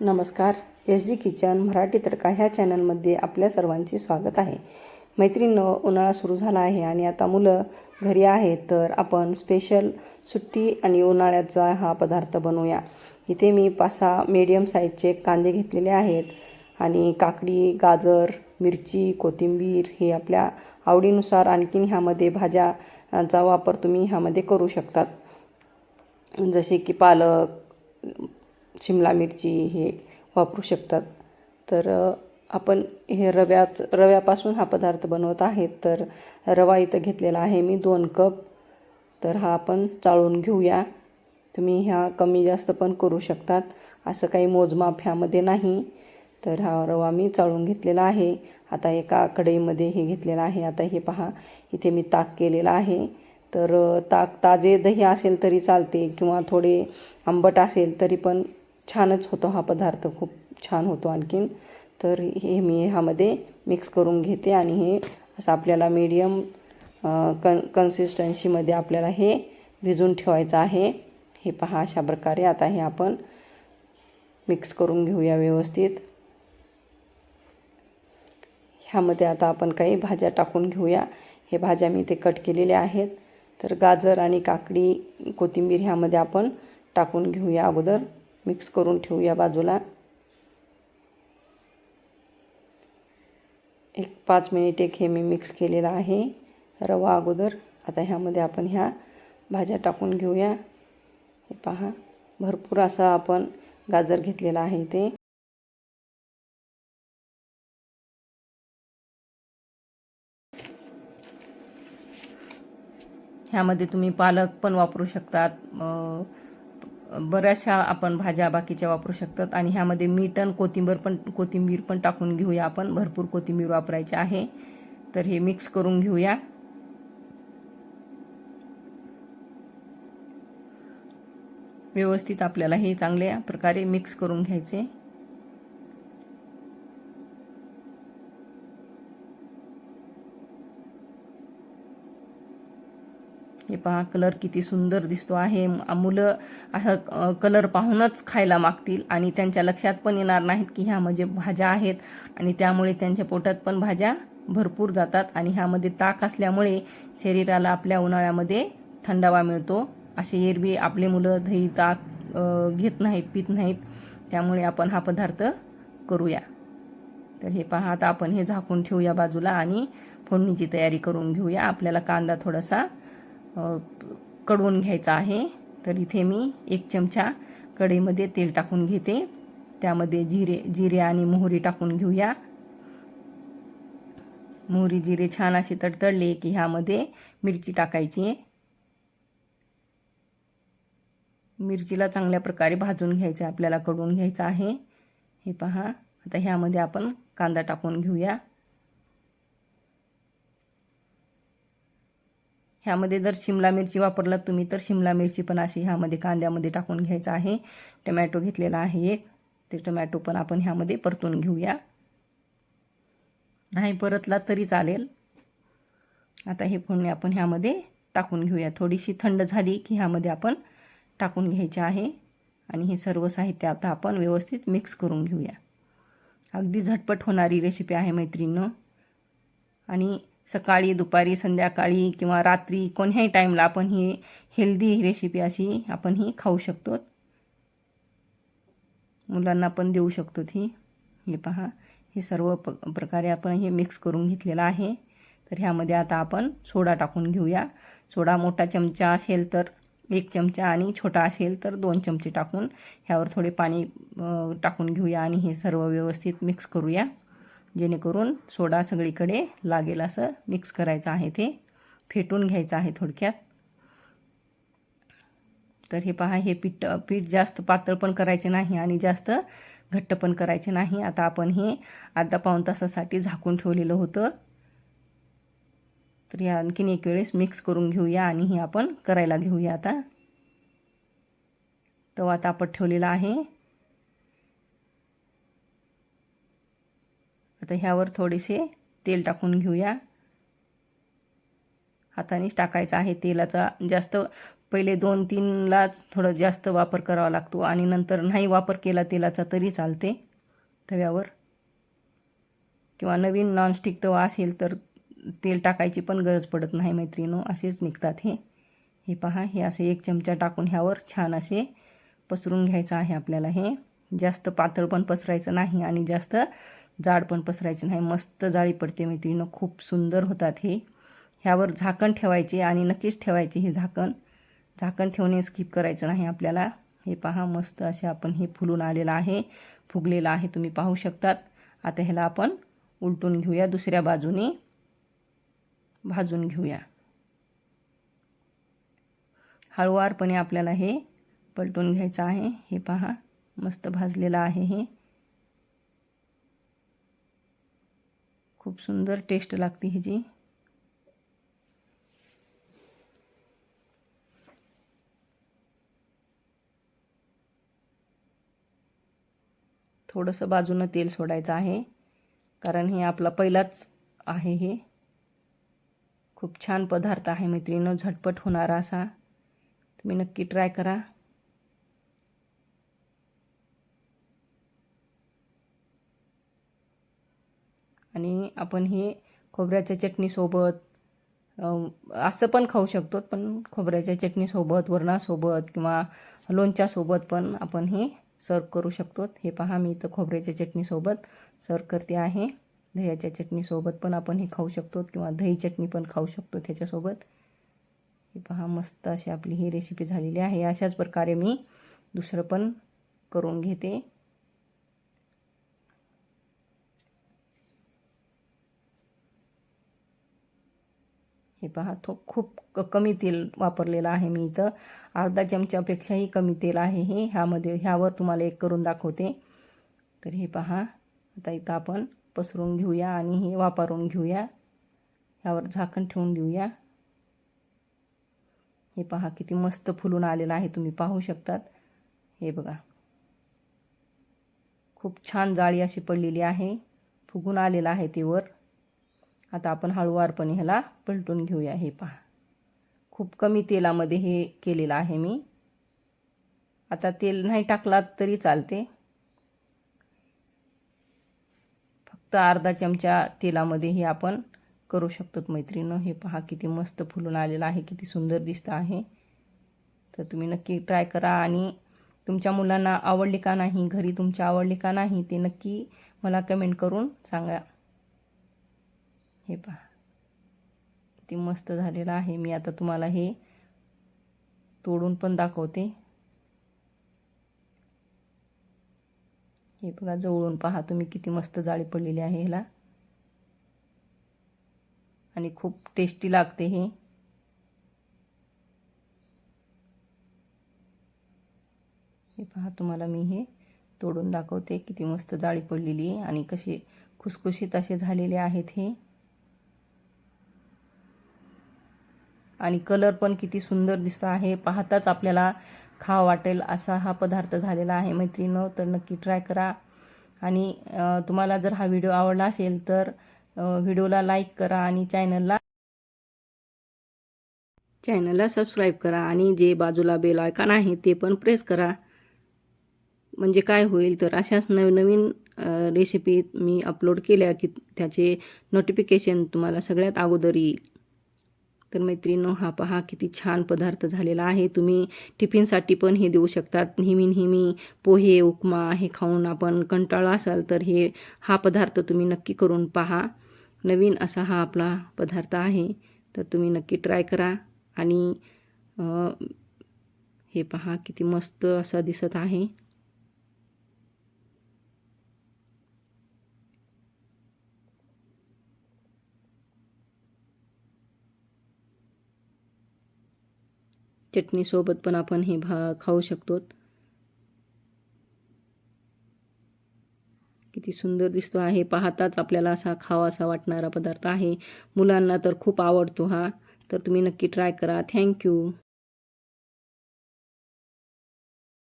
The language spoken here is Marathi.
नमस्कार. एस जी किचन मराठी तडका ह्या चॅनलमध्ये आपल्या सर्वांचे स्वागत आहे. मैत्रिणींनो उन्हाळा सुरू झाला आहे आणि आता मुलं घरी आहेत तर आपण स्पेशल सुट्टी आणि उन्हाळ्याचा हा पदार्थ बनवूया. इथे मी पाच सहा मीडियम साईजचे कांदे घेतलेले आहेत आणि काकडी गाजर मिरची कोथिंबीर हे आपल्या आवडीनुसार आणखीन ह्यामध्ये भाज्याचा वापर तुम्ही ह्यामध्ये करू शकतात. जसे की पालक शिमला मिरची हे वापरू शकतात. तर आपण हे रव्याच रव्यापासून हा पदार्थ बनवत आहेत. तर रवा इथं घेतलेला आहे मी दोन कप. तर हा आपण चाळून घेऊया. तुम्ही ह्या कमी जास्त पण करू शकतात. असं काही मोजमाप ह्यामध्ये नाही. तर हा रवा मी चाळून घेतलेला आहे. आता एका कढईमध्ये हे घेतलेलं आहे. आता हे पहा इथे मी ताक केलेलं आहे. तर ताक ताजे दही असेल तरी चालते किंवा थोडे आंबट असेल तरी पण छानच होतो हा पदार्थ. खूप छान होतो आणखीन. तर हे मी ह्यामध्ये मिक्स करून घेते आणि हे असं आपल्याला मीडियम कन कन्सिस्टन्सीमध्ये आपल्याला हे भिजून ठेवायचं आहे. हे पहा अशा प्रकारे. आता हे आपण मिक्स करून घेऊया व्यवस्थित. ह्यामध्ये आता आपण काही भाज्या टाकून घेऊया. हे भाज्या मी ते कट केलेल्या आहेत. तर गाजर आणि काकडी कोथिंबीर ह्यामध्ये आपण टाकून घेऊया अगोदर. मिक्स करून ठेवूया बाजूला. एक पाच मिनिट एक हे मी मिक्स केलेलं आहे. रवा अगोदर. आता ह्यामध्ये आपण ह्या भाज्या टाकून घेऊया. हे पहा. भरपूर असा आपण गाजर घेतलेला आहे ते ह्यामध्ये तुम्ही पालक पण वापरू शकतात. बऱ्याचशा आपण भाज्या बाकीच्या वापरू शकतात. आणि ह्यामध्ये मीठ आणि कोथिंबीर पण कोथिंबीर पण टाकून घेऊया आपण. भरपूर कोथिंबीर वापरायची आहे. तर हे मिक्स करून घेऊया. व्यवस्थित आपल्याला हे चांगल्या प्रकारे मिक्स करून घ्यायचे. हे पहा कलर किती सुंदर दिसतो आहे. मुलं असं कलर पाहूनच खायला मागतील आणि त्यांच्या लक्षात पण येणार नाहीत की ह्या म्हणजे भाज्या आहेत आणि त्यामुळे त्यांच्या पोटात पण भाज्या भरपूर जातात आणि ह्यामध्ये ताक असल्यामुळे शरीराला आपल्या उन्हाळ्यामध्ये थंडावा मिळतो. असे एरबी आपले मुलं दही ताक घेत नाहीत पित नाहीत. त्यामुळे आपण हा पदार्थ करूया. तर हे पहा आता आपण हे झाकून ठेवूया बाजूला आणि फोडणीची तयारी करून घेऊया. आपल्याला कांदा थोडासा कडवून घ्यायचा आहे. तर इथे मी एक चमचा कढईमध्ये तेल टाकून घेते. त्यामध्ये जिरे जिरे आणि मोहरी टाकून घेऊया. मोहरी जिरे छान असे तडतडले की ह्यामध्ये मिरची टाकायची. मिरचीला चांगल्या प्रकारे भाजून घ्यायचं आहे आपल्याला कडवून घ्यायचं आहे. हे पहा आता ह्यामध्ये आपण कांदा टाकून घेऊया. ह्यामध्ये जर शिमला मिरची वापरलात तुम्ही तर शिमला मिरची पण अशी ह्यामध्ये कांद्यामध्ये टाकून घ्यायचं आहे. टमॅटो घेतलेला आहे एक. ते टमॅटो पण आपण ह्यामध्ये परतून घेऊया. नाही परतला तरी चालेल. आता हे फोडणी आपण ह्यामध्ये टाकून घेऊया. थोडीशी थंड झाली की ह्यामध्ये आपण टाकून घ्यायचे आहे. आणि हे सर्व साहित्य आता आपण व्यवस्थित मिक्स करून घेऊया. अगदी झटपट होणारी रेसिपी आहे मैत्रिणीनं. आणि सकाळी दुपारी संध्याकाळी किंवा रात्री कोणत्याही टाईमला आपण ही हेल्दी रेसिपी अशी आपण ही खाऊ शकतो. मुलांना पण देऊ शकतो ही हे पहा हे सर्व प प्रकारे आपण हे मिक्स करून घेतलेलं आहे. तर ह्यामध्ये आता आपण सोडा टाकून घेऊया. सोडा मोठा चमचा असेल तर एक चमचा आणि छोटा असेल तर दोन चमचे टाकून ह्यावर थोडे पाणी टाकून घेऊया आणि हे सर्व व्यवस्थित मिक्स करूया. जेणेकरून सोडा सगळीकडे लागेल असं मिक्स करायचं आहे ते. फेटून घ्यायचं आहे थोडक्यात. तर हे पहा हे पीठ पीठ जास्त पातळ पण करायचे नाही आणि जास्त घट्ट पण करायचे नाही. आता आपण हे अर्धा पाऊण तासासाठी झाकून ठेवलेलं होतं. तर हे आणखीन एक वेळेस मिक्स करून घेऊया आणि हे आपण करायला घेऊया आता. तवा तापत ठेवलेला आहे. आता ह्यावर थोडेसे तेल टाकून घेऊया. हातानेच टाकायचं आहे तेलाचा. जास्त पहिले दोन तीनलाच थोडं जास्त वापर करावा लागतो आणि नंतर नाही वापर केला तेलाचा तरी चालते. तव्यावर. किंवा नवीन नॉनस्टिक तवा असेल तर तेल टाकायची पण गरज पडत नाही मैत्रिणो असेच निघतात हे. हे पहा हे असे एक चमचा टाकून ह्यावर छान असे पसरून घ्यायचं आहे आपल्याला हे. जास्त पातळ पण पसरायचं नाही आणि जास्त जाड पण पसरायचं नाही मस्त जाळी पडते मैत्रिणीनं खूप सुंदर होतात हे. ह्यावर झाकण ठेवायचे आणि नक्कीच ठेवायचे हे झाकण. झाकण ठेवणे स्किप करायचं नाही आपल्याला. हे पहा मस्त असे आपण हे फुलून आलेलं आहे. फुगलेलं आहे तुम्ही पाहू शकतात. आता ह्याला आपण उलटून घेऊया दुसऱ्या बाजूने. भाजून घेऊया. हळुवारपणे आपल्याला हे पलटून घ्यायचं आहे. हे पहा मस्त भाजलेलं आहे हे. खूप सुंदर टेस्ट लागते ह्याची. थोडंसं बाजूनं तेल सोडायचं आहे कारण हे आपला पहिलाच आहे हे. खूप छान पदार्थ आहे मैत्रिणीनं झटपट होणारा असा. तुम्ही नक्की ट्राय करा. आणि आपण हे खोबऱ्याच्या चटणीसोबत असं पण खाऊ शकतो पण खोबऱ्याच्या चटणीसोबत वरणासोबत किंवा लोणच्यासोबत पण आपण हे सर्व करू शकतो. हे पहा मी इथं खोबऱ्याच्या चटणीसोबत सर्व करते आहे. दह्याच्या चटणीसोबत पण आपण हे खाऊ शकतो किंवा दही चटणी पण खाऊ शकतो त्याच्यासोबत. हे पहा मस्त अशी आपली ही रेसिपी झालेली आहे. अशाच प्रकारे मी दुसरं पण करून घेते. हे पहा तो खूप कमी तेल वापरलेलं आहे मी इथं. अर्धा चमच्यापेक्षाही कमी तेल आहे हे. ह्यामध्ये ह्यावर तुम्हाला एक करून दाखवते. तर हे पहा आता इथं आपण पसरून घेऊया आणि हे वापरून घेऊया. ह्यावर झाकण ठेवून देऊया. हे पहा किती मस्त फुलून आलेलं आहे तुम्ही पाहू शकतात. हे बघा. खूप छान जाळी अशी पडलेली आहे. फुगून आलेलं आहे ते वर. आता आपण हळूवारपणे ह्याला पलटून घेऊया हे पहा. खूप कमी तेलामध्ये हे केलेलं आहे मी. आता तेल नाही टाकलात तरी चालते. फक्त अर्धा चमचा तेलामध्ये हे आपण करू शकतो मैत्रिणं. हे पहा किती मस्त फुलून आलेलं आहे किती सुंदर दिसतं आहे. तर तुम्ही नक्की ट्राय करा आणि तुमच्या मुलांना आवडली का नाही घरी तुमच्या आवडली का नाही ते नक्की मला कमेंट करून सांगा. हे पहा. किती मस्त झालेलं आहे. मी आता तुम्हाला हे तोडून पण दाखवते. हे बघा जवळून पहा तुम्ही किती मस्त जाळी पडलेली आहे ह्याला. आणि खूप टेस्टी लागते हे. हे पहा तुम्हाला मी हे तोडून दाखवते. किती मस्त जाळी पडलेली आहे आणि कशी खुसखुशीत असे झालेले आहेत हे. आणि कलर पण किती सुंदर दिसतो आहे. पाहताच आपल्याला खा वाटेल असा हा पदार्थ झालेला आहे मैत्रिणं तर नक्की ट्राय करा. आणि तुम्हाला जर हा व्हिडिओ आवडला असेल तर व्हिडिओला लाईक करा आणि चॅनलला चॅनलला सबस्क्राईब करा आणि जे बाजूला बेल आयकॉन आहे ते पण प्रेस करा. म्हणजे काय होईल तर अशाच नवनवीन रेसिपी मी अपलोड केल्या की त्याचे नोटिफिकेशन तुम्हाला सगळ्यात अगोदर येईल. तर मैत्रिणींनो हा पहा किती छान पदार्थ झालेला आहे. तुम्ही टिफिनसाठी पण हे देऊ शकतात. नेहमी नेहमी पोहे उपमा हे खाऊन आपण कंटाळा असाल तर हे हा पदार्थ तुम्ही नक्की करून पहा. नवीन असा हा आपला पदार्थ आहे तर तुम्ही नक्की ट्राय करा. आणि हे पहा किती मस्त असा दिसत आहे. चटणीसोबत पण आपण हे भा खाऊ शकतो किती सुंदर दिसतो आहे. पाहताच आपल्याला असा खावासा वाटणारा पदार्थ आहे. मुलांना तर खूप आवडतो हा. तर तुम्ही नक्की ट्राय करा. थँक्यू